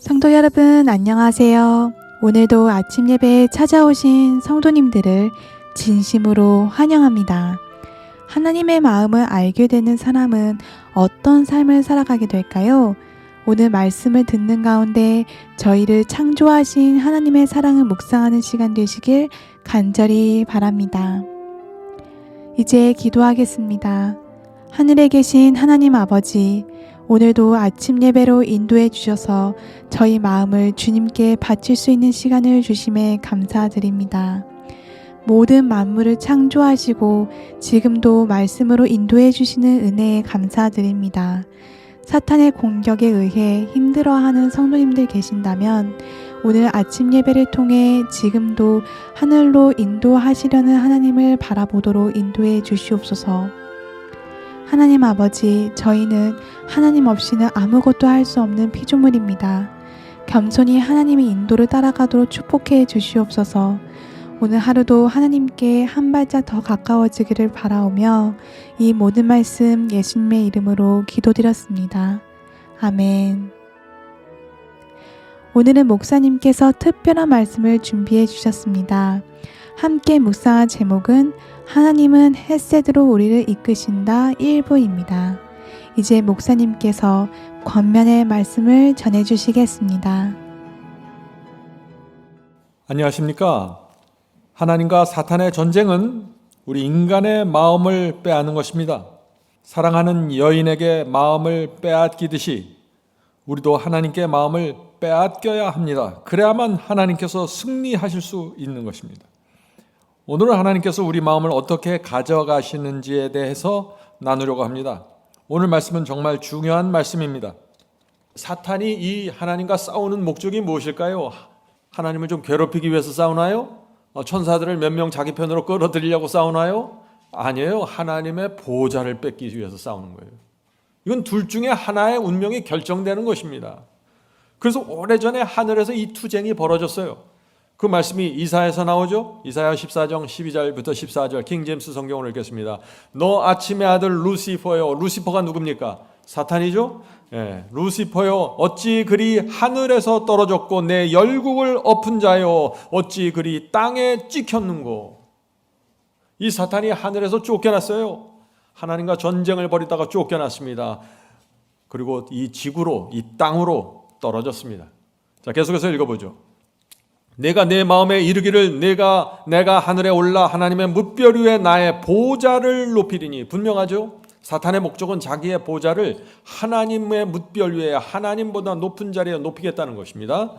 성도 여러분, 안녕하세요. 오늘도 아침 예배에 찾아오신 성도님들을 진심으로 환영합니다. 하나님의 마음을 알게 되는 사람은 어떤 삶을 살아가게 될까요? 오늘 말씀을 듣는 가운데 저희를 창조하신 하나님의 사랑을 묵상하는 시간 되시길 간절히 바랍니다. 이제 기도하겠습니다. 하늘에 계신 하나님 아버지, 오늘도 아침 예배로 인도해 주셔서 저희 마음을 주님께 바칠 수 있는 시간을 주심에 감사드립니다. 모든 만물을 창조하시고 지금도 말씀으로 인도해 주시는 은혜에 감사드립니다. 사탄의 공격에 의해 힘들어하는 성도님들 계신다면 오늘 아침 예배를 통해 지금도 하늘로 인도하시려는 하나님을 바라보도록 인도해 주시옵소서. 하나님 아버지, 저희는 하나님 없이는 아무것도 할 수 없는 피조물입니다. 겸손히 하나님의 인도를 따라가도록 축복해 주시옵소서. 오늘 하루도 하나님께 한 발짝 더 가까워지기를 바라오며 이 모든 말씀 예수님의 이름으로 기도드렸습니다. 아멘. 오늘은 목사님께서 특별한 말씀을 준비해 주셨습니다. 함께 묵상한 제목은 하나님은 햇셋으로 우리를 이끄신다 1부입니다. 이제 목사님께서 권면의 말씀을 전해 주시겠습니다. 안녕하십니까? 하나님과 사탄의 전쟁은 우리 인간의 마음을 빼앗는 것입니다. 사랑하는 여인에게 마음을 빼앗기듯이 우리도 하나님께 마음을 빼앗겨야 합니다. 그래야만 하나님께서 승리하실 수 있는 것입니다. 오늘은 하나님께서 우리 마음을 어떻게 가져가시는지에 대해서 나누려고 합니다. 오늘 말씀은 정말 중요한 말씀입니다. 사탄이 이 하나님과 싸우는 목적이 무엇일까요? 하나님을 좀 괴롭히기 위해서 싸우나요? 어, 천사들을 몇 명 자기 편으로 끌어들이려고 싸우나요? 아니에요. 하나님의 보좌를 뺏기 위해서 싸우는 거예요. 이건 둘 중에 하나의 운명이 결정되는 것입니다. 그래서 오래전에 하늘에서 이 투쟁이 벌어졌어요. 그 말씀이 이사에서 나오죠. 이사야 14장 12절부터 14절 킹제임스 성경을 읽겠습니다. 너 아침의 아들 루시퍼요. 루시퍼가 누굽니까? 사탄이죠. 예, 루시퍼요. 어찌 그리 하늘에서 떨어졌고 내 열국을 엎은 자요. 어찌 그리 땅에 찍혔는고. 이 사탄이 하늘에서 쫓겨났어요. 하나님과 전쟁을 벌이다가 쫓겨났습니다. 그리고 이 지구로 이 땅으로 떨어졌습니다. 자, 계속해서 읽어보죠. 내가 내 마음에 이르기를 내가 내가 하늘에 올라 하나님의 무별 위에 나의 보좌를 높이리니 분명하죠. 사탄의 목적은 자기의 보좌를 하나님의 뭇별 위에 하나님보다 높은 자리에 높이겠다는 것입니다.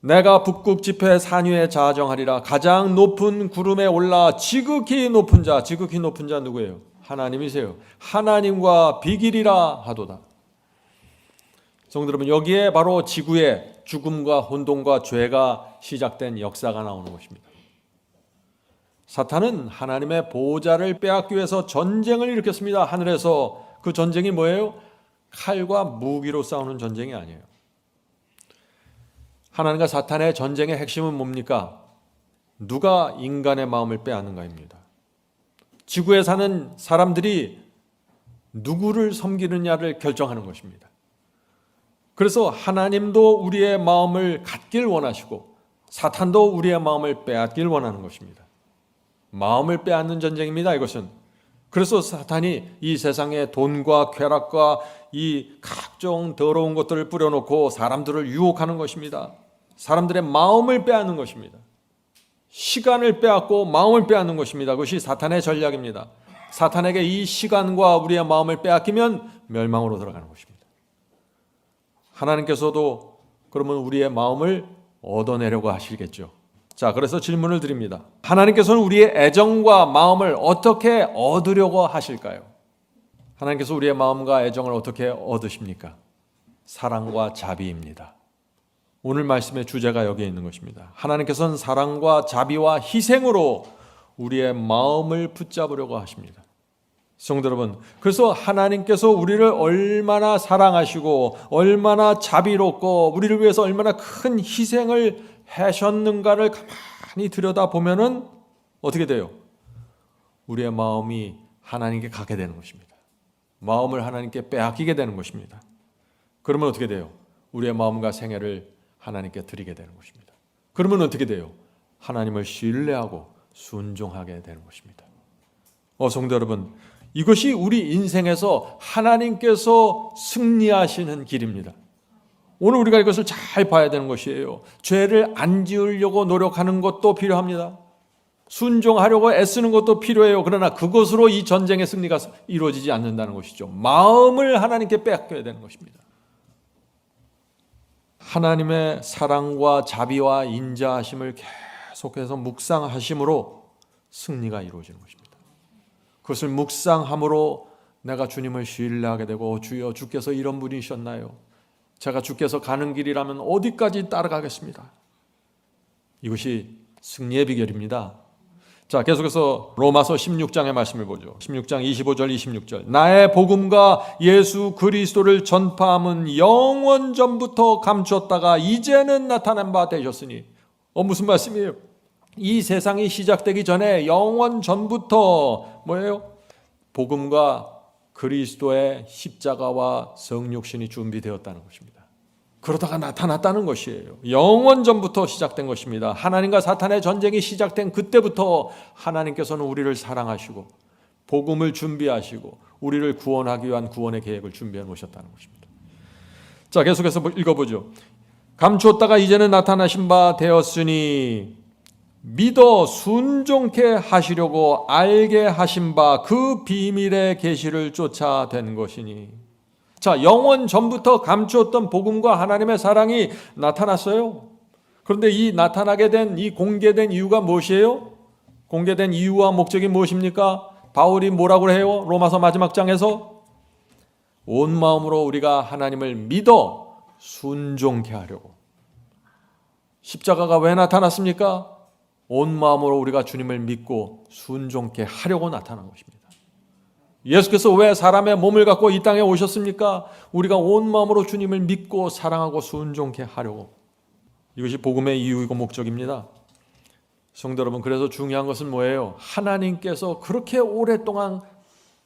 내가 북극 지폐 산 위에 자정하리라 가장 높은 구름에 올라 지극히 높은 자 지극히 높은 자 누구예요? 하나님이세요. 하나님과 비길이라 하도다. 성도 여러분 여기에 바로 지구의 죽음과 혼돈과 죄가 시작된 역사가 나오는 것입니다. 사탄은 하나님의 보좌를 빼앗기 위해서 전쟁을 일으켰습니다. 하늘에서 그 전쟁이 뭐예요? 칼과 무기로 싸우는 전쟁이 아니에요. 하나님과 사탄의 전쟁의 핵심은 뭡니까? 누가 인간의 마음을 빼앗는가입니다. 지구에 사는 사람들이 누구를 섬기느냐를 결정하는 것입니다. 그래서 하나님도 우리의 마음을 갖길 원하시고 사탄도 우리의 마음을 빼앗길 원하는 것입니다. 마음을 빼앗는 전쟁입니다. 이것은 그래서 사탄이 이 세상에 돈과 쾌락과 이 각종 더러운 것들을 뿌려놓고 사람들을 유혹하는 것입니다. 사람들의 마음을 빼앗는 것입니다. 시간을 빼앗고 마음을 빼앗는 것입니다. 그것이 사탄의 전략입니다. 사탄에게 이 시간과 우리의 마음을 빼앗기면 멸망으로 들어가는 것입니다. 하나님께서도 그러면 우리의 마음을 얻어내려고 하시겠죠. 자, 그래서 질문을 드립니다. 하나님께서는 우리의 애정과 마음을 어떻게 얻으려고 하실까요? 하나님께서 우리의 마음과 애정을 어떻게 얻으십니까? 사랑과 자비입니다. 오늘 말씀의 주제가 여기에 있는 것입니다. 하나님께서는 사랑과 자비와 희생으로 우리의 마음을 붙잡으려고 하십니다. 성도 여러분, 그래서 하나님께서 우리를 얼마나 사랑하시고 얼마나 자비롭고 우리를 위해서 얼마나 큰 희생을 하셨는가를 가만히 들여다 보면은 어떻게 돼요? 우리의 마음이 하나님께 가게 되는 것입니다. 마음을 하나님께 빼앗기게 되는 것입니다. 그러면 어떻게 돼요? 우리의 마음과 생애를 하나님께 드리게 되는 것입니다. 그러면 어떻게 돼요? 하나님을 신뢰하고 순종하게 되는 것입니다. 어, 성도 여러분, 이것이 우리 인생에서 하나님께서 승리하시는 길입니다. 오늘 우리가 이것을 잘 봐야 되는 것이에요. 죄를 안 지으려고 노력하는 것도 필요합니다. 순종하려고 애쓰는 것도 필요해요. 그러나 그것으로 이 전쟁의 승리가 이루어지지 않는다는 것이죠. 마음을 하나님께 빼앗겨야 되는 것입니다. 하나님의 사랑과 자비와 인자하심을 계속해서 묵상하심으로 승리가 이루어지는 것입니다. 그것을 묵상함으로 내가 주님을 신뢰하게 되고 주여 주께서 이런 분이셨나요? 제가 주께서 가는 길이라면 어디까지 따라가겠습니다. 이것이 승리의 비결입니다. 자, 계속해서 로마서 16장의 말씀을 보죠. 16장 25절 26절. 나의 복음과 예수 그리스도를 전파함은 영원 전부터 감추었다가 이제는 나타난 바 되셨으니. 어 무슨 말씀이에요? 이 세상이 시작되기 전에 영원 전부터 뭐예요? 복음과 그리스도의 십자가와 성육신이 준비되었다는 것입니다. 그러다가 나타났다는 것이에요. 영원 전부터 시작된 것입니다. 하나님과 사탄의 전쟁이 시작된 그때부터 하나님께서는 우리를 사랑하시고 복음을 준비하시고 우리를 구원하기 위한 구원의 계획을 준비해 놓으셨다는 것입니다. 자, 계속해서 읽어보죠. 감추었다가 이제는 나타나신 바 되었으니 믿어 순종케 하시려고 알게 하신 바 그 비밀의 계시를 쫓아된 것이니 자 영원 전부터 감추었던 복음과 하나님의 사랑이 나타났어요. 그런데 이 나타나게 된 이 공개된 이유가 무엇이에요? 공개된 이유와 목적이 무엇입니까? 바울이 뭐라고 해요? 로마서 마지막 장에서 온 마음으로 우리가 하나님을 믿어 순종케 하려고 십자가가 왜 나타났습니까? 온 마음으로 우리가 주님을 믿고 순종케 하려고 나타난 것입니다. 예수께서 왜 사람의 몸을 갖고 이 땅에 오셨습니까? 우리가 온 마음으로 주님을 믿고 사랑하고 순종케 하려고. 이것이 복음의 이유이고 목적입니다. 성도 여러분, 그래서 중요한 것은 뭐예요? 하나님께서 그렇게 오랫동안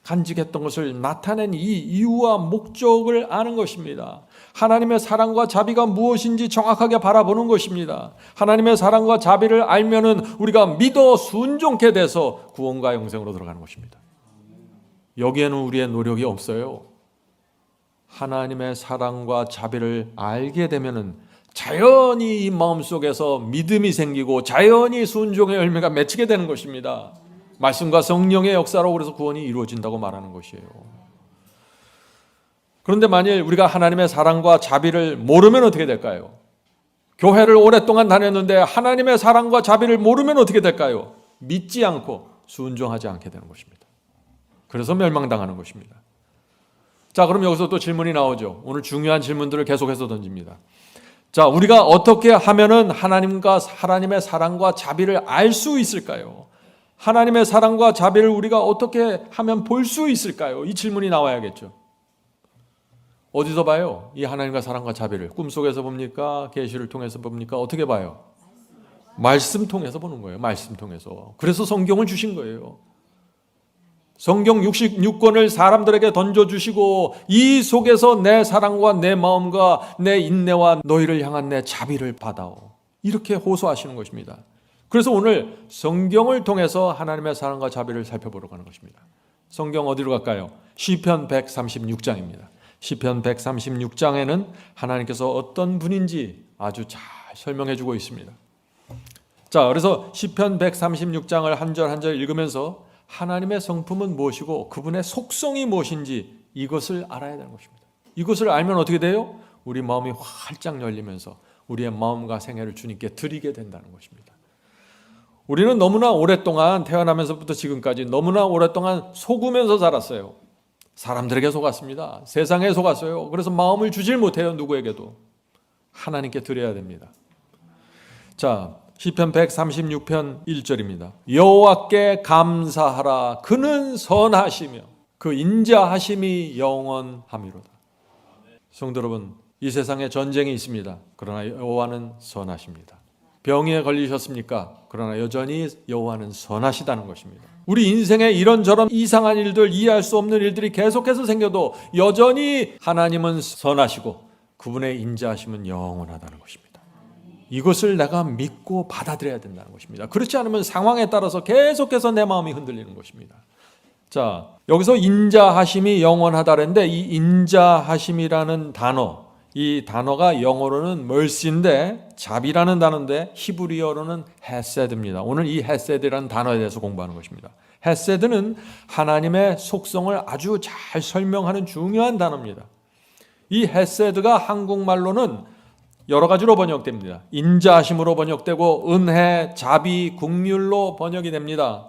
간직했던 것을 나타낸 이 이유와 목적을 아는 것입니다. 하나님의 사랑과 자비가 무엇인지 정확하게 바라보는 것입니다. 하나님의 사랑과 자비를 알면은 우리가 믿어 순종케 돼서 구원과 영생으로 들어가는 것입니다. 여기에는 우리의 노력이 없어요. 하나님의 사랑과 자비를 알게 되면은 자연히 이 마음속에서 믿음이 생기고 자연히 순종의 열매가 맺히게 되는 것입니다. 말씀과 성령의 역사로 그래서 구원이 이루어진다고 말하는 것이에요. 그런데 만일 우리가 하나님의 사랑과 자비를 모르면 어떻게 될까요? 교회를 오랫동안 다녔는데 하나님의 사랑과 자비를 모르면 어떻게 될까요? 믿지 않고 순종하지 않게 되는 것입니다. 그래서 멸망당하는 것입니다. 자, 그럼 여기서 또 질문이 나오죠. 오늘 중요한 질문들을 계속해서 던집니다. 자, 우리가 어떻게 하면은 하나님과 하나님의 사랑과 자비를 알 수 있을까요? 하나님의 사랑과 자비를 우리가 어떻게 하면 볼 수 있을까요? 이 질문이 나와야겠죠. 어디서 봐요? 이 하나님과 사랑과 자비를 꿈속에서 봅니까? 계시를 통해서 봅니까? 어떻게 봐요? 말씀 통해서 보는 거예요. 말씀 통해서. 그래서 성경을 주신 거예요. 성경 66권을 사람들에게 던져주시고 이 속에서 내 사랑과 내 마음과 내 인내와 너희를 향한 내 자비를 받아오. 이렇게 호소하시는 것입니다. 그래서 오늘 성경을 통해서 하나님의 사랑과 자비를 살펴보러 가는 것입니다. 성경 어디로 갈까요? 시편 136장입니다. 시편 136장에는 하나님께서 어떤 분인지 아주 잘 설명해 주고 있습니다. 자, 그래서 시편 136장을 한 절 한 절 읽으면서 하나님의 성품은 무엇이고 그분의 속성이 무엇인지 이것을 알아야 되는 것입니다. 이것을 알면 어떻게 돼요? 우리 마음이 활짝 열리면서 우리의 마음과 생애를 주님께 드리게 된다는 것입니다. 우리는 너무나 오랫동안 태어나면서부터 지금까지 너무나 오랫동안 속으면서 자랐어요. 사람들에게 속았습니다. 세상에 속았어요. 그래서 마음을 주질 못해요. 누구에게도. 하나님께 드려야 됩니다. 자, 시편 136편 1절입니다. 여호와께 감사하라. 그는 선하시며 그 인자하심이 영원함이로다. 성도 여러분, 이 세상에 전쟁이 있습니다. 그러나 여호와는 선하십니다. 병에 걸리셨습니까? 그러나 여전히 여호와는 선하시다는 것입니다. 우리 인생에 이런저런 이상한 일들, 이해할 수 없는 일들이 계속해서 생겨도 여전히 하나님은 선하시고 그분의 인자하심은 영원하다는 것입니다. 이것을 내가 믿고 받아들여야 된다는 것입니다. 그렇지 않으면 상황에 따라서 계속해서 내 마음이 흔들리는 것입니다. 자, 여기서 인자하심이 영원하다는데 이 인자하심이라는 단어, 이 단어가 영어로는 mercy인데 자비라는 단어인데 히브리어로는 헤세드입니다. 오늘 이 헤세드라는 단어에 대해서 공부하는 것입니다. 헤세드는 하나님의 속성을 아주 잘 설명하는 중요한 단어입니다. 이 헤세드가 한국말로는 여러 가지로 번역됩니다. 인자하심으로 번역되고 은혜, 자비, 국률로 번역이 됩니다.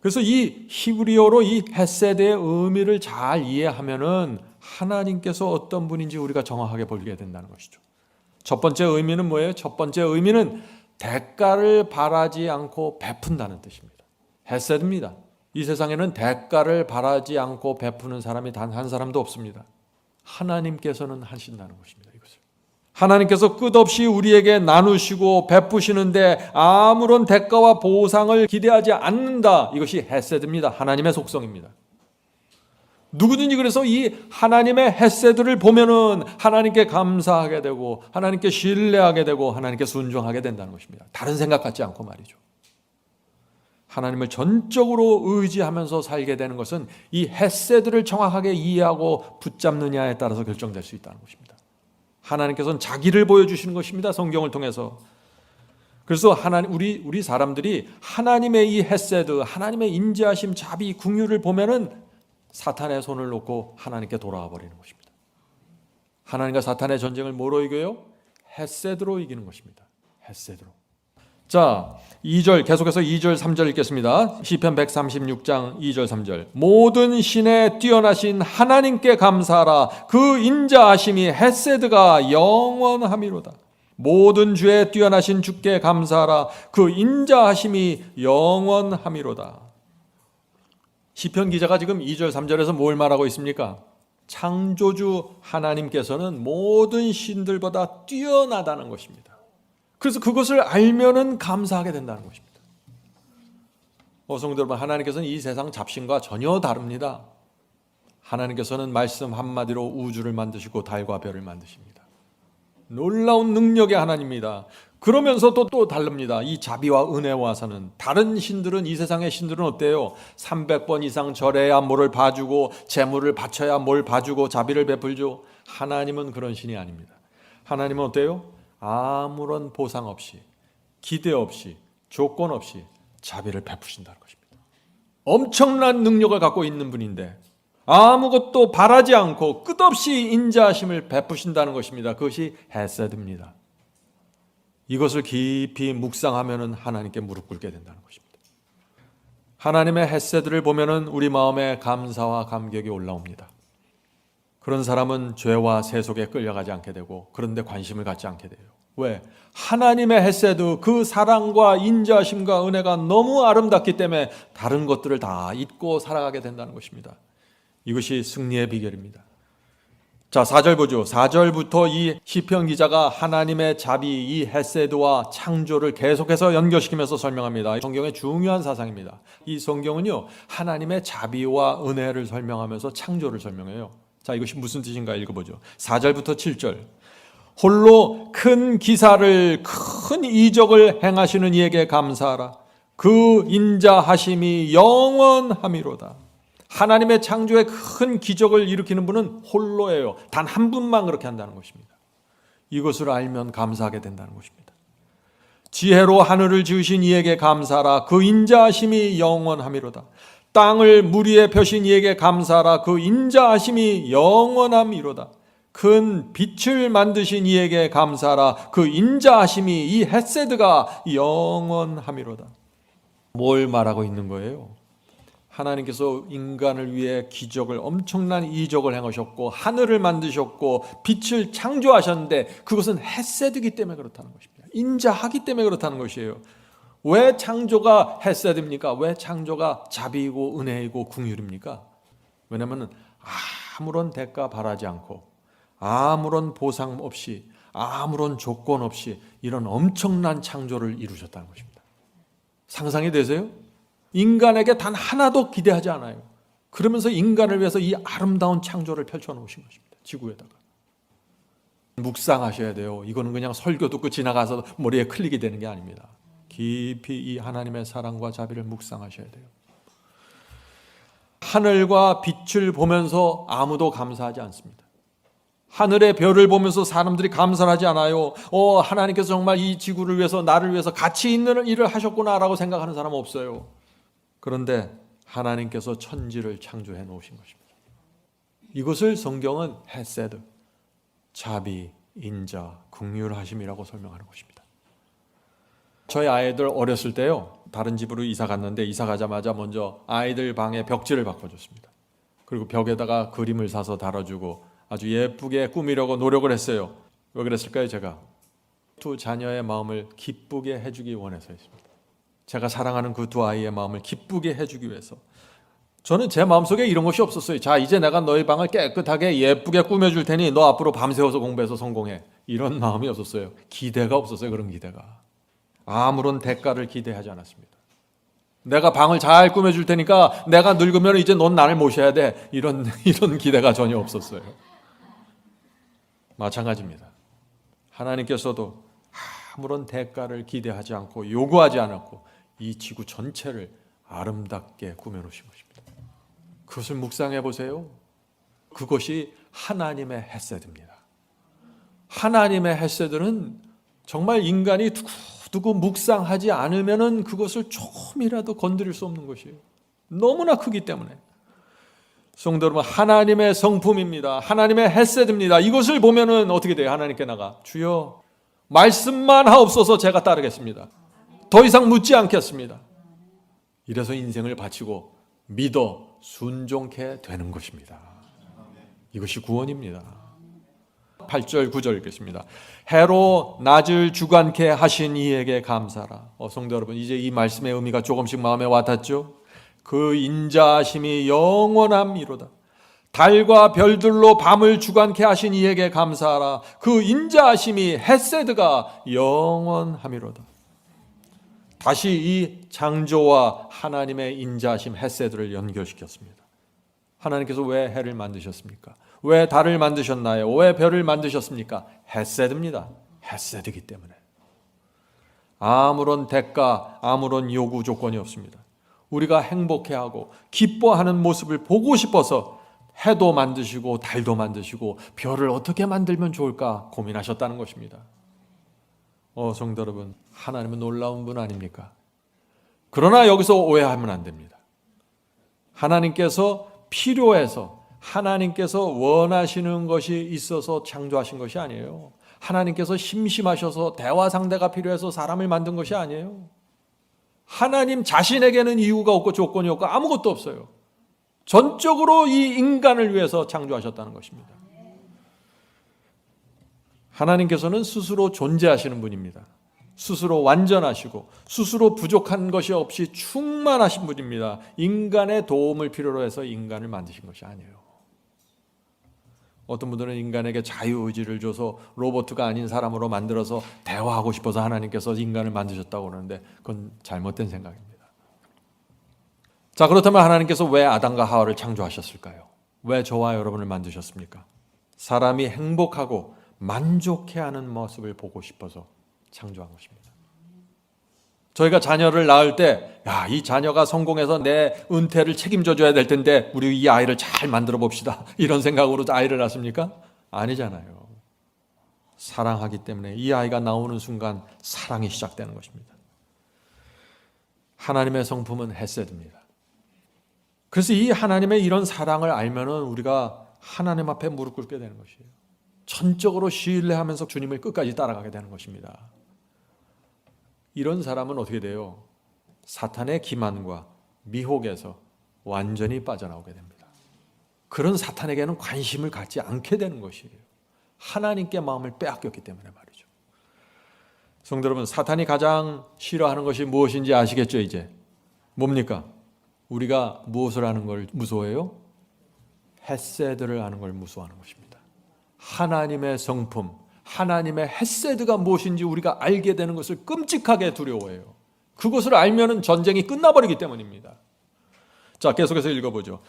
그래서 이 히브리어로 이 헤세드의 의미를 잘 이해하면은 하나님께서 어떤 분인지 우리가 정확하게 보게 된다는 것이죠. 첫 번째 의미는 뭐예요? 첫 번째 의미는 대가를 바라지 않고 베푼다는 뜻입니다. 헤세드입니다. 이 세상에는 대가를 바라지 않고 베푸는 사람이 단 한 사람도 없습니다. 하나님께서는 하신다는 것입니다. 이것을. 하나님께서 끝없이 우리에게 나누시고 베푸시는데 아무런 대가와 보상을 기대하지 않는다. 이것이 헤세드입니다. 하나님의 속성입니다. 누구든지 그래서 이 하나님의 헤세드를 보면은 하나님께 감사하게 되고 하나님께 신뢰하게 되고 하나님께 순종하게 된다는 것입니다. 다른 생각 갖지 않고 말이죠. 하나님을 전적으로 의지하면서 살게 되는 것은 이 헤세드를 정확하게 이해하고 붙잡느냐에 따라서 결정될 수 있다는 것입니다. 하나님께서는 자기를 보여주시는 것입니다. 성경을 통해서. 그래서 하나님 우리 우리 사람들이 하나님의 이 헤세드, 하나님의 인자하심, 자비, 궁유를 보면은 사탄의 손을 놓고 하나님께 돌아와 버리는 것입니다. 하나님과 사탄의 전쟁을 뭐로 이겨요? 헤세드로 이기는 것입니다. 헤세드로. 자, 2절 계속해서 2절 3절 읽겠습니다. 시편 136장 2절 3절. 모든 신에 뛰어나신 하나님께 감사하라. 그 인자하심이 헤세드가 영원함이로다. 모든 주에 뛰어나신 주께 감사하라. 그 인자하심이 영원함이로다. 시편 기자가 지금 2절 3절에서 뭘 말하고 있습니까? 창조주 하나님께서는 모든 신들보다 뛰어나다는 것입니다. 그래서 그것을 알면은 감사하게 된다는 것입니다. 어성들 여러분, 하나님께서는 이 세상 잡신과 전혀 다릅니다. 하나님께서는 말씀 한마디로 우주를 만드시고 달과 별을 만드십니다. 놀라운 능력의 하나님입니다. 그러면서도 또 다릅니다. 이 자비와 은혜와서는 다른 신들은 이 세상의 신들은 어때요? 300번 이상 절해야 뭐를 봐주고 재물을 바쳐야 뭘 봐주고 자비를 베풀죠. 하나님은 그런 신이 아닙니다. 하나님은 어때요? 아무런 보상 없이 기대 없이 조건 없이 자비를 베푸신다는 것입니다. 엄청난 능력을 갖고 있는 분인데 아무것도 바라지 않고 끝없이 인자하심을 베푸신다는 것입니다. 그것이 헤세드입니다. 이것을 깊이 묵상하면은 하나님께 무릎 꿇게 된다는 것입니다. 하나님의 헤세드를 보면은 우리 마음에 감사와 감격이 올라옵니다. 그런 사람은 죄와 세속에 끌려가지 않게 되고 그런데 관심을 갖지 않게 돼요. 왜? 하나님의 헤세드 그 사랑과 인자심과 은혜가 너무 아름답기 때문에 다른 것들을 다 잊고 살아가게 된다는 것입니다. 이것이 승리의 비결입니다. 자, 4절 보죠. 4절부터 이 시편 기자가 하나님의 자비, 이 헤세드와 창조를 계속해서 연결시키면서 설명합니다. 성경의 중요한 사상입니다. 이 성경은요, 하나님의 자비와 은혜를 설명하면서 창조를 설명해요. 자, 이것이 무슨 뜻인가 읽어 보죠. 4절부터 7절. 홀로 큰 기사를, 큰 이적을 행하시는 이에게 감사하라. 그 인자하심이 영원함이로다. 하나님의 창조에 큰 기적을 일으키는 분은 홀로예요. 단 한 분만 그렇게 한다는 것입니다. 이것을 알면 감사하게 된다는 것입니다. 지혜로 하늘을 지으신 이에게 감사하라. 그 인자하심이 영원함이로다. 땅을 물 위에 펴신 이에게 감사하라. 그 인자하심이 영원함이로다. 큰 빛을 만드신 이에게 감사하라. 그 인자하심이 이 햇세드가 영원함이로다. 뭘 말하고 있는 거예요? 하나님께서 인간을 위해 기적을 엄청난 이적을 행하셨고 하늘을 만드셨고 빛을 창조하셨는데 그것은 햇세드기 때문에 그렇다는 것입니다. 인자하기 때문에 그렇다는 것이에요. 왜 창조가 햇세드입니까? 왜 창조가 자비이고 은혜이고 궁율입니까? 왜냐하면 아무런 대가 바라지 않고 아무런 보상 없이 아무런 조건 없이 이런 엄청난 창조를 이루셨다는 것입니다. 상상이 되세요? 인간에게 단 하나도 기대하지 않아요. 그러면서 인간을 위해서 이 아름다운 창조를 펼쳐 놓으신 것입니다. 지구에다가. 묵상하셔야 돼요. 이거는 그냥 설교 듣고 지나가서 머리에 클릭이 되는 게 아닙니다. 깊이 이 하나님의 사랑과 자비를 묵상하셔야 돼요. 하늘과 빛을 보면서 아무도 감사하지 않습니다. 하늘의 별을 보면서 사람들이 감사하지 않아요. 어, 하나님께서 정말 이 지구를 위해서 나를 위해서 가치 있는 일을 하셨구나라고 생각하는 사람 없어요. 그런데 하나님께서 천지를 창조해 놓으신 것입니다. 이것을 성경은 헤세드, 자비, 인자, 긍휼하심이라고 설명하는 것입니다. 저희 아이들 어렸을 때요. 다른 집으로 이사 갔는데 이사 가자마자 먼저 아이들 방에 벽지를 바꿔줬습니다. 그리고 벽에다가 그림을 사서 달아주고 아주 예쁘게 꾸미려고 노력을 했어요. 왜 그랬을까요, 제가? 두 자녀의 마음을 기쁘게 해주기 원해서였습니다. 제가 사랑하는 그 두 아이의 마음을 기쁘게 해주기 위해서. 저는 제 마음속에 이런 것이 없었어요. 자, 이제 내가 너희 방을 깨끗하게 예쁘게 꾸며줄 테니 너 앞으로 밤새워서 공부해서 성공해. 이런 마음이 없었어요. 기대가 없었어요. 그런 기대가. 아무런 대가를 기대하지 않았습니다. 내가 방을 잘 꾸며줄 테니까 내가 늙으면 이제 넌 나를 모셔야 돼. 이런, 이런 기대가 전혀 없었어요. 마찬가지입니다. 하나님께서도 아무런 대가를 기대하지 않고 요구하지 않았고 이 지구 전체를 아름답게 꾸며놓으신 것입니다. 그것을 묵상해 보세요. 그것이 하나님의 햇새입니다. 하나님의 햇새들은 정말 인간이 두고두고 묵상하지 않으면은 그것을 조금이라도 건드릴 수 없는 것이에요. 너무나 크기 때문에. 성도 여러분, 하나님의 성품입니다. 하나님의 햇새입니다. 이것을 보면은 어떻게 돼요? 하나님께 나가 주여 말씀만 하옵소서 제가 따르겠습니다. 더 이상 묻지 않겠습니다. 이래서 인생을 바치고 믿어 순종케 되는 것입니다. 이것이 구원입니다. 8절 9절 읽겠습니다. 해로 낮을 주관케 하신 이에게 감사라. 어, 성도 여러분 이제 이 말씀의 의미가 조금씩 마음에 와닿죠? 그 인자하심이 영원함이로다. 달과 별들로 밤을 주관케 하신 이에게 감사하라. 그 인자하심이 헤세드가 영원함이로다. 다시 이 창조와 하나님의 인자하심 헤세드를 연결시켰습니다. 하나님께서 왜 해를 만드셨습니까? 왜 달을 만드셨나요? 왜 별을 만드셨습니까? 헤세드입니다. 헤세드기 때문에. 아무런 대가, 아무런 요구 조건이 없습니다. 우리가 행복해하고 기뻐하는 모습을 보고 싶어서 해도 만드시고 달도 만드시고 별을 어떻게 만들면 좋을까 고민하셨다는 것입니다. 어, 성도 여러분, 하나님은 놀라운 분 아닙니까? 그러나 여기서 오해하면 안 됩니다. 하나님께서 필요해서 하나님께서 원하시는 것이 있어서 창조하신 것이 아니에요. 하나님께서 심심하셔서 대화 상대가 필요해서 사람을 만든 것이 아니에요. 하나님 자신에게는 이유가 없고 조건이 없고 아무것도 없어요. 전적으로 이 인간을 위해서 창조하셨다는 것입니다. 하나님께서는 스스로 존재하시는 분입니다. 스스로 완전하시고 스스로 부족한 것이 없이 충만하신 분입니다. 인간의 도움을 필요로 해서 인간을 만드신 것이 아니에요. 어떤 분들은 인간에게 자유의지를 줘서 로봇가 아닌 사람으로 만들어서 대화하고 싶어서 하나님께서 인간을 만드셨다고 그러는데 그건 잘못된 생각입니다. 자, 그렇다면 하나님께서 왜 아담과 하와를 창조하셨을까요? 왜 저와 여러분을 만드셨습니까? 사람이 행복하고 만족해하는 모습을 보고 싶어서 창조한 것입니다. 저희가 자녀를 낳을 때, 야, 이 자녀가 성공해서 내 은퇴를 책임져 줘야 될 텐데, 우리 이 아이를 잘 만들어 봅시다. 이런 생각으로 아이를 낳습니까? 아니잖아요. 사랑하기 때문에 이 아이가 나오는 순간 사랑이 시작되는 것입니다. 하나님의 성품은 헤세드입니다. 그래서 이 하나님의 이런 사랑을 알면은 우리가 하나님 앞에 무릎 꿇게 되는 것이에요. 전적으로 신뢰하면서 주님을 끝까지 따라가게 되는 것입니다. 이런 사람은 어떻게 돼요? 사탄의 기만과 미혹에서 완전히 빠져나오게 됩니다. 그런 사탄에게는 관심을 갖지 않게 되는 것이에요. 하나님께 마음을 빼앗겼기 때문에 말이죠. 성도 여러분, 사탄이 가장 싫어하는 것이 무엇인지 아시겠죠, 이제? 뭡니까? 우리가 무엇을 하는 걸 무서워해요? 햇세드를 하는 걸 무서워하는 것입니다. 하나님의 성품, 하나님의 햇세드가 무엇인지 우리가 알게 되는 것을 끔찍하게 두려워해요. 그것을 알면은 전쟁이 끝나버리기 때문입니다. 자, 계속해서 읽어보죠.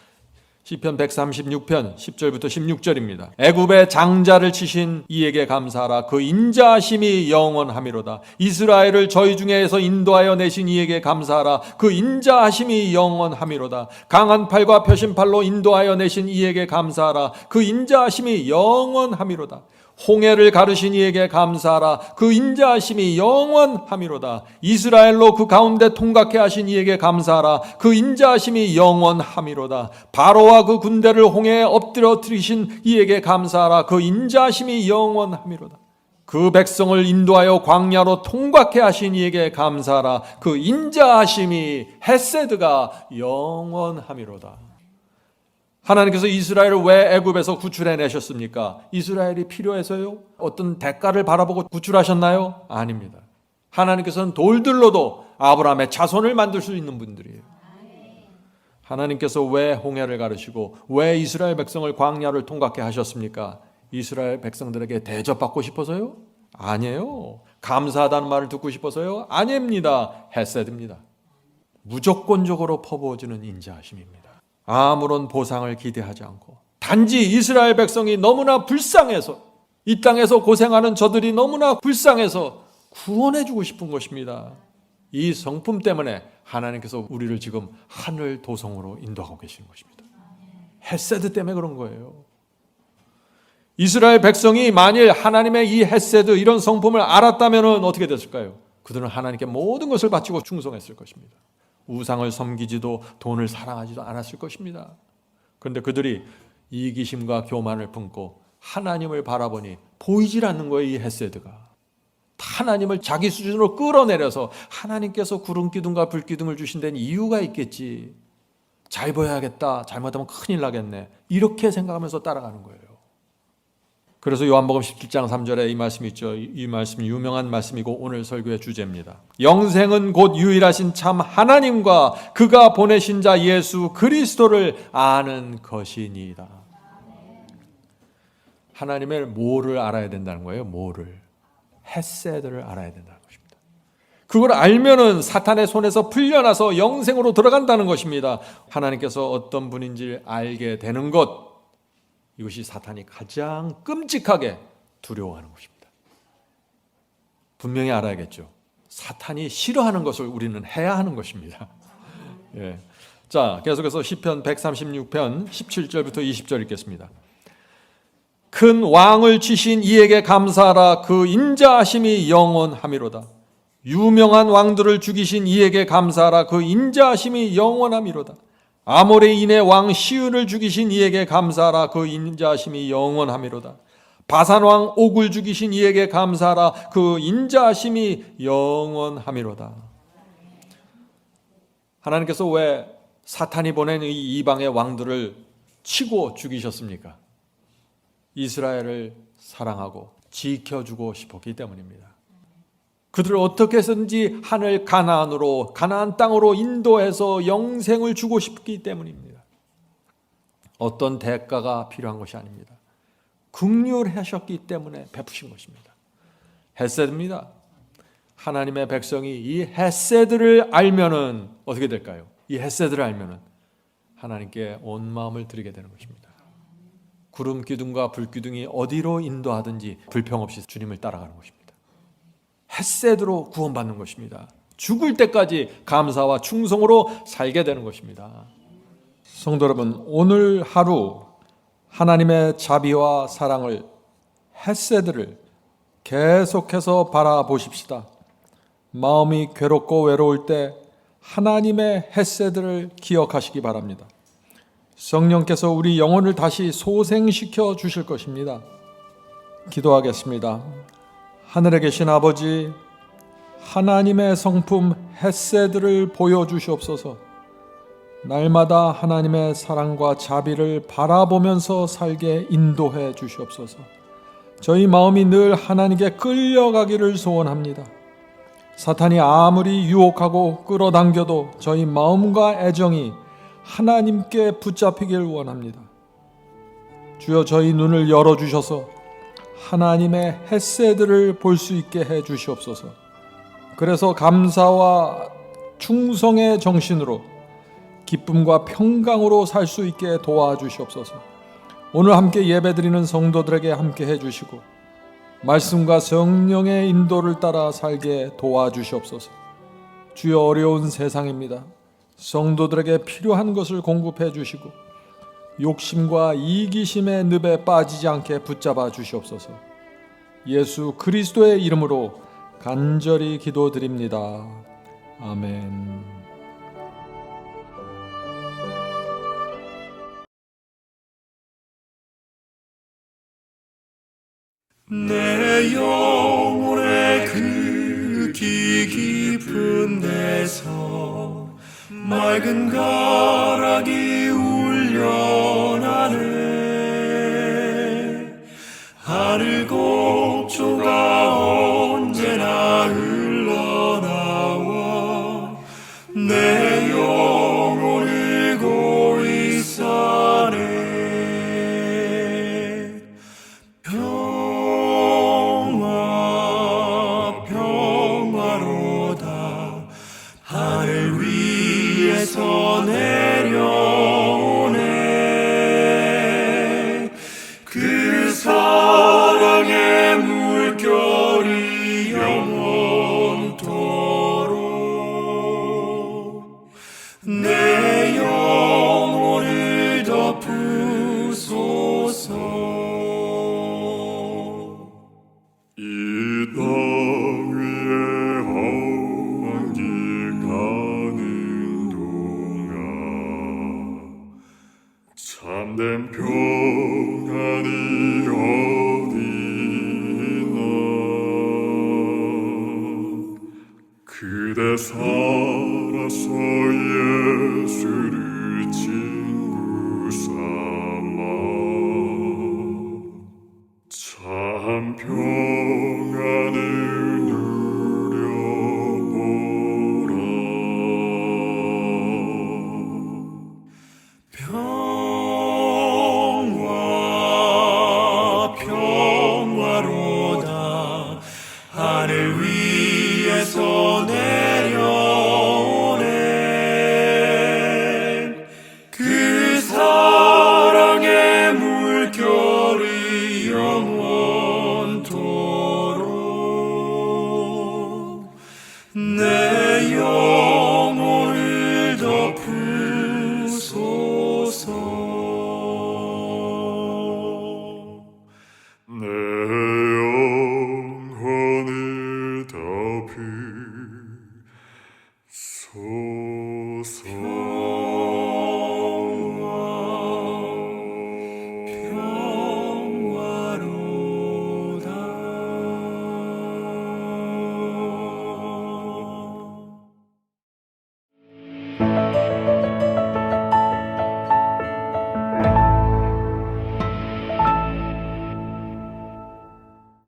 시편 136편 10절부터 16절입니다. 애굽의 장자를 치신 이에게 감사하라. 그 인자하심이 영원함이로다. 이스라엘을 저희 중에서 인도하여 내신 이에게 감사하라. 그 인자하심이 영원함이로다. 강한 팔과 펴신 팔로 인도하여 내신 이에게 감사하라. 그 인자하심이 영원함이로다. 홍해를 가르신 이에게 감사하라. 그 인자하심이 영원함이로다. 이스라엘로 그 가운데 통각해 하신 이에게 감사하라. 그 인자하심이 영원함이로다. 바로와 그 군대를 홍해에 엎드려 들이신 이에게 감사하라. 그 인자하심이 영원함이로다. 그 백성을 인도하여 광야로 통각해 하신 이에게 감사하라. 그 인자하심이 헤세드가 영원함이로다. 하나님께서 이스라엘을 왜 애굽에서 구출해 내셨습니까? 이스라엘이 필요해서요? 어떤 대가를 바라보고 구출하셨나요? 아닙니다. 하나님께서는 돌들로도 아브라함의 자손을 만들 수 있는 분들이에요. 하나님께서 왜 홍해를 가르시고 왜 이스라엘 백성을 광야를 통과케 하셨습니까? 이스라엘 백성들에게 대접받고 싶어서요? 아니에요. 감사하다는 말을 듣고 싶어서요? 아닙니다. 헤세드입니다. 무조건적으로 퍼부어지는 인자하심입니다. 아무런 보상을 기대하지 않고 단지 이스라엘 백성이 너무나 불쌍해서 이 땅에서 고생하는 저들이 너무나 불쌍해서 구원해 주고 싶은 것입니다. 이 성품 때문에 하나님께서 우리를 지금 하늘 도성으로 인도하고 계시는 것입니다. 헤세드 때문에 그런 거예요. 이스라엘 백성이 만일 하나님의 이 헤세드 이런 성품을 알았다면 어떻게 됐을까요? 그들은 하나님께 모든 것을 바치고 충성했을 것입니다. 우상을 섬기지도 돈을 사랑하지도 않았을 것입니다. 그런데 그들이 이기심과 교만을 품고 하나님을 바라보니 보이질 않는 거예요, 이 헤세드가. 하나님을 자기 수준으로 끌어내려서 하나님께서 구름 기둥과 불 기둥을 주신 데는 이유가 있겠지. 잘 보여야겠다. 잘못하면 큰일 나겠네. 이렇게 생각하면서 따라가는 거예요. 그래서 요한복음 17장 3절에 이 말씀이 있죠. 이, 이 말씀 유명한 말씀이고 오늘 설교의 주제입니다. 영생은 곧 유일하신 참 하나님과 그가 보내신 자 예수 그리스도를 아는 것이니이다. 하나님의 뭐를 알아야 된다는 거예요? 뭐를? 헤세드를 알아야 된다는 것입니다. 그걸 알면은 사탄의 손에서 풀려나서 영생으로 들어간다는 것입니다. 하나님께서 어떤 분인지 알게 되는 것 이것이 사탄이 가장 끔찍하게 두려워하는 것입니다. 분명히 알아야겠죠. 사탄이 싫어하는 것을 우리는 해야 하는 것입니다. 예. 자, 계속해서 시편 136편 17절부터 20절 읽겠습니다. 큰 왕을 치신 이에게 감사하라 그 인자하심이 영원함이로다. 유명한 왕들을 죽이신 이에게 감사하라 그 인자하심이 영원함이로다. 아모레인의 왕 시은을 죽이신 이에게 감사하라 그 인자하심이 영원함이로다. 바산 왕 옥을 죽이신 이에게 감사하라 그 인자하심이 영원함이로다. 하나님께서 왜 사탄이 보낸 이 이방의 왕들을 치고 죽이셨습니까? 이스라엘을 사랑하고 지켜주고 싶었기 때문입니다. 그들을 어떻게 해서든지 하늘 가나안으로 가나안 땅으로 인도해서 영생을 주고 싶기 때문입니다. 어떤 대가가 필요한 것이 아닙니다. 국률하셨기 때문에 베푸신 것입니다. 헤세드입니다. 하나님의 백성이 이 헤세드를 알면은 어떻게 될까요? 이 헤세드를 알면은 하나님께 온 마음을 드리게 되는 것입니다. 구름 기둥과 불 기둥이 어디로 인도하든지 불평 없이 주님을 따라가는 것입니다. 햇새드로 구원받는 것입니다. 죽을 때까지 감사와 충성으로 살게 되는 것입니다. 성도 여러분, 오늘 하루 하나님의 자비와 사랑을 햇새들을 계속해서 바라보십시다. 마음이 괴롭고 외로울 때 하나님의 햇새들을 기억하시기 바랍니다. 성령께서 우리 영혼을 다시 소생시켜 주실 것입니다. 기도하겠습니다. 하늘에 계신 아버지, 하나님의 성품 햇새들을 보여주시옵소서. 날마다 하나님의 사랑과 자비를 바라보면서 살게 인도해 주시옵소서. 저희 마음이 늘 하나님께 끌려가기를 소원합니다. 사탄이 아무리 유혹하고 끌어당겨도 저희 마음과 애정이 하나님께 붙잡히길 원합니다. 주여 저희 눈을 열어 주셔서 하나님의 햇새들을 볼 수 있게 해 주시옵소서. 그래서 감사와 충성의 정신으로 기쁨과 평강으로 살 수 있게 도와주시옵소서. 오늘 함께 예배드리는 성도들에게 함께 해 주시고 말씀과 성령의 인도를 따라 살게 도와주시옵소서. 주여 어려운 세상입니다. 성도들에게 필요한 것을 공급해 주시고 욕심과 이기심의 늪에 빠지지 않게 붙잡아 주시옵소서. 예수 그리스도의 이름으로 간절히 기도드립니다. 아멘. 내 영혼의 그기 깊은 데서 맑은 가락이 울려나네. 하늘 곡조가